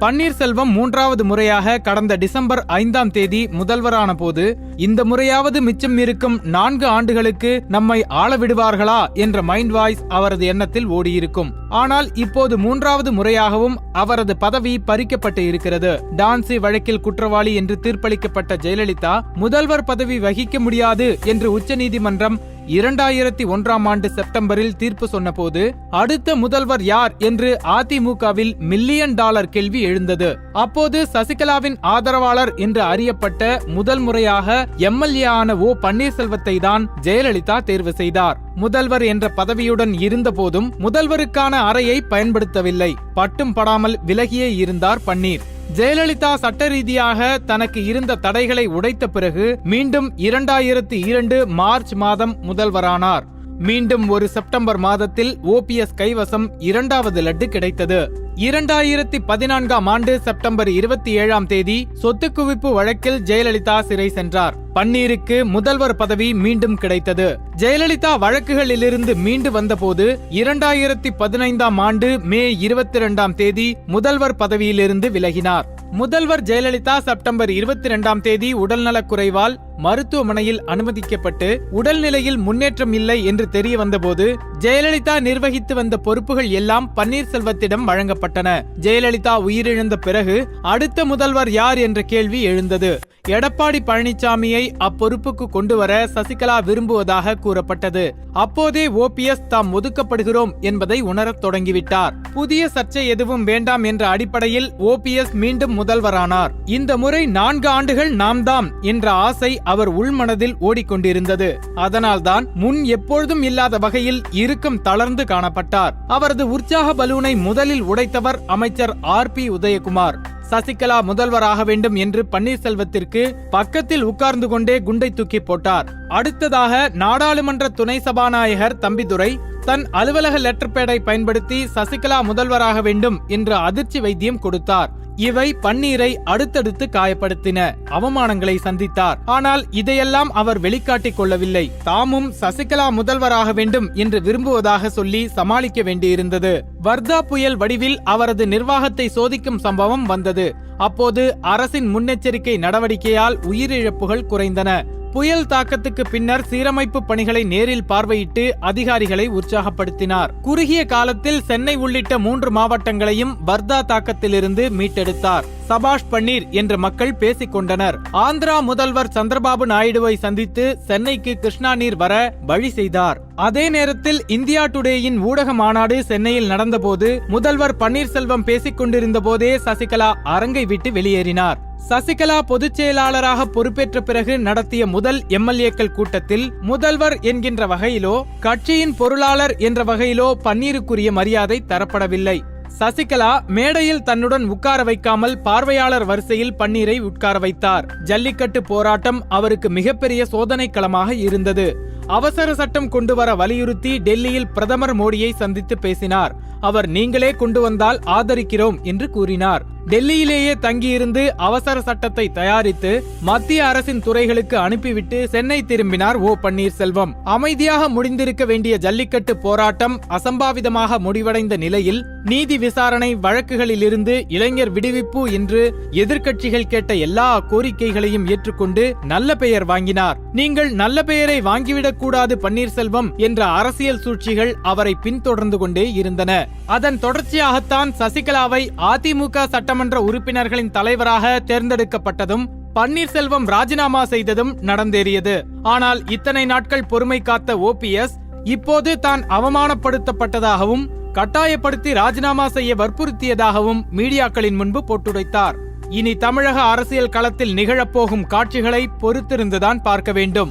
பன்னீர்செல்வம் மூன்றாவது முறையாக கடந்த டிசம்பர் ஐந்தாம் தேதி முதல்வரான போது இந்த முறையாவது மிச்சம் இருக்கும் நான்கு ஆண்டுகளுக்கு நம்மை ஆள விடுவார்களா என்ற மைண்ட் வாய்ஸ் அவரது எண்ணத்தில் ஓடியிருக்கும். ஆனால் இப்போது மூன்றாவது முறையாகவும் அவரது பதவி பறிக்கப்பட்டு இருக்கிறது. டான்சி வழக்கில் குற்றவாளி என்று தீர்ப்பளிக்கப்பட்ட ஜெயலலிதா முதல்வர் பதவி வகிக்க முடியாது என்று உச்சநீதிமன்றம் இரண்டாயிரத்தி ஒன்றாம் ஆண்டு செப்டம்பரில் தீர்ப்பு சொன்னபோது அடுத்த முதல்வர் யார் என்று அதிமுகவில் மில்லியன் டாலர் கேள்வி எழுந்தது. அப்போது சசிகலாவின் ஆதரவாளர் என்று அறியப்பட்ட முதல் முறையாக எம்எல்ஏ ஆன ஓ பன்னீர்செல்வத்தை தான் ஜெயலலிதா தேர்வு செய்தார். முதல்வர் என்ற பதவியுடன் இருந்தபோதும் முதல்வருக்கான அறையை பயன்படுத்தவில்லை. பட்டும் படாமல் விலகியே இருந்தார் பன்னீர். ஜெயலலிதா சட்ட ரீதியாக தனக்கு இருந்த தடைகளை உடைத்த பிறகு மீண்டும் இரண்டாயிரத்தி இரண்டு மார்ச் மாதம் முதல்வரானார். மீண்டும் ஒரு செப்டம்பர் மாதத்தில் ஓபிஎஸ் கைவசம் இரண்டாவது லட்டு கிடைத்தது. இரண்டாயிரத்தி பதினான்காம் ஆண்டு செப்டம்பர் இருபத்தி ஏழாம் தேதி சொத்து குவிப்பு வழக்கில் ஜெயலலிதா சிறை சென்றார். பன்னீருக்கு முதல்வர் பதவி மீண்டும் கிடைத்தது. ஜெயலலிதா வழக்குகளிலிருந்து மீண்டு வந்தபோது இரண்டாயிரத்தி பதினைந்தாம் ஆண்டு மே இருபத்தி இரண்டாம் தேதி முதல்வர் பதவியிலிருந்து விலகினார். முதல்வர் ஜெயலலிதா செப்டம்பர் இருபத்தி இரண்டாம் தேதி உடல்நலக் குறைவால் மருத்துவமனையில் அனுமதிக்கப்பட்டு உடல்நிலையில் முன்னேற்றம் இல்லை என்று தெரிய வந்தபோது ஜெயலலிதா நிர்வகித்து வந்த பொறுப்புகள் எல்லாம் பன்னீர்செல்வத்திடம் வழங்கப்பட்டன. ஜெயலலிதா உயிரிழந்த பிறகு அடுத்த முதல்வர் யார் என்ற கேள்வி எழுந்தது. எடப்பாடி பழனிசாமியை அப்பொறுப்புக்கு கொண்டுவர சசிகலா விரும்புவதாக கூறப்பட்டது. அப்போதே ஓபிஎஸ் தாம் ஒதுக்கப்படுகிறோம் என்பதை உணரத் தொடங்கிவிட்டார். புதிய சர்ச்சை எதுவும் வேண்டாம் என்ற அடிப்படையில் ஓபிஎஸ் மீண்டும் முதல்வரானார். இந்த முறை நான்கு ஆண்டுகள் நாம் தாம் என்ற ஆசை அவர் உள்மனதில் ஓடிக்கொண்டிருந்தது. அதனால்தான் முன் எப்பொழுதும் இல்லாத வகையில் இறுக்கம் தளர்ந்து காணப்பட்டார். அவரது உற்சாக பலூனை முதலில் உடைத்தவர் அமைச்சர் ஆர் பி உதயகுமார். சசிகலா முதல்வராக வேண்டும் என்று பன்னீர்செல்வத்திற்கு பக்கத்தில் உட்கார்ந்து கொண்டே குண்டை தூக்கி போட்டார். அடுத்ததாக நாடாளுமன்ற துணை சபாநாயகர் தம்பிதுரை தன் அலுவலக லெட்டர் பேடை பயன்படுத்தி சசிகலா முதல்வராக வேண்டும் என்று அதிர்ச்சி வைத்தியம் கொடுத்தார். இவை பன்னீரை அடுத்தடுத்து காயப்படுத்தின அவமானங்களை சந்தித்தார். ஆனால் இதையெல்லாம் அவர் வெளிக்காட்டிக் கொள்ளவில்லை. தாமும் சசிகலா முதல்வராக வேண்டும் என்று விரும்புவதாக சொல்லி சமாளிக்க வேண்டியிருந்தது. வர்தா புயல் வடிவில் அவரது நிர்வாகத்தை சோதிக்கும் சம்பவம் வந்தது. அப்போது அரசின் முன்னெச்சரிக்கை நடவடிக்கையால் உயிரிழப்புகள் குறைந்தன. புயல் தாக்கத்துக்கு பின்னர் சீரமைப்பு பணிகளை நேரில் பார்வையிட்டு அதிகாரிகளை உற்சாகப்படுத்தினார். குறுகிய காலத்தில் சென்னை உள்ளிட்ட மூன்று மாவட்டங்களையும் வர்தா தாக்கத்திலிருந்து மீட்டெடுத்தார். சபாஷ் பன்னீர் என்று மக்கள் பேசிக் கொண்டனர். ஆந்திரா முதல்வர் சந்திரபாபு நாயுடுவை சந்தித்து சென்னைக்கு கிருஷ்ணா நீர் வர வழி செய்தார். அதே நேரத்தில் இந்தியா டுடேயின் ஊடக மாநாடு சென்னையில் நடந்தபோது முதல்வர் பன்னீர்செல்வம் பேசிக் கொண்டிருந்த போதே சசிகலா அரங்கை விட்டு வெளியேறினார். சசிகலா பொதுச் செயலாளராக பொறுப்பேற்ற பிறகு நடத்திய முதல் எம்எல்ஏக்கள் கூட்டத்தில் முதல்வர் என்கின்ற வகையிலோ கட்சியின் பொருளாளர் என்ற வகையிலோ பன்னீருக்குரிய மரியாதை தரப்படவில்லை. சசிகலா மேடையில் தன்னுடன் உட்கார வைக்காமல் பார்வையாளர் வரிசையில் பன்னீரை உட்கார வைத்தார். ஜல்லிக்கட்டு போராட்டம் அவருக்கு மிகப்பெரிய சோதனை களமாக இருந்தது. அவசர சட்டம் கொண்டு வர வலியுறுத்தி டெல்லியில் பிரதமர் மோடியை சந்தித்து பேசினார். அவர் நீங்களே கொண்டு வந்தால் ஆதரிக்கிறோம் என்று கூறினார். டெல்லியிலேயே தங்கியிருந்து அவசர சட்டத்தை தயாரித்து மத்திய அரசின் துறைகளுக்கு அனுப்பிவிட்டு சென்னை திரும்பினார் ஓ. பன்னீர்செல்வம். அமைதியாக முடிந்திருக்க வேண்டிய ஜல்லிக்கட்டு போராட்டம் அசம்பாவிதமாக முடிவடைந்த நிலையில் நீதி விசாரணை வழக்குகளிலிருந்து இளைஞர் விடுவிப்பு என்று எதிர்க்கட்சிகள் கேட்ட எல்லா கோரிக்கைகளையும் ஏற்றுக்கொண்டு நல்ல பெயர் வாங்கினார். நீங்கள் நல்ல பெயரை வாங்கிவிடக் கூடாது பன்னீர்செல்வம் என்ற அரசியல் சூழ்ச்சிகள் அவரை பின்தொடர்ந்து கொண்டே இருந்தன. அதன் தொடர்ச்சியாகத்தான் சசிகலாவை அதிமுக சட்டமன்ற உறுப்பினர்களின் தலைவராக தேர்ந்தெடுக்கப்பட்டதும் பன்னீர்செல்வம் ராஜினாமா செய்ததும் நடந்தேறியது. ஆனால் இத்தனை நாட்கள் பொறுமை காத்த ஓபிஎஸ் இப்போது தான் அவமானப்படுத்தப்பட்டதாகவும் கட்டாயப்படுத்தி ராஜினாமா செய்ய வற்புறுத்தியதாகவும் மீடியாக்களின் முன்பு போட்டுடைத்தார் இனி தமிழக அரசியல் களத்தில் நிகழப்போகும் காட்சிகளை பொறுத்திருந்துதான் பார்க்க வேண்டும்.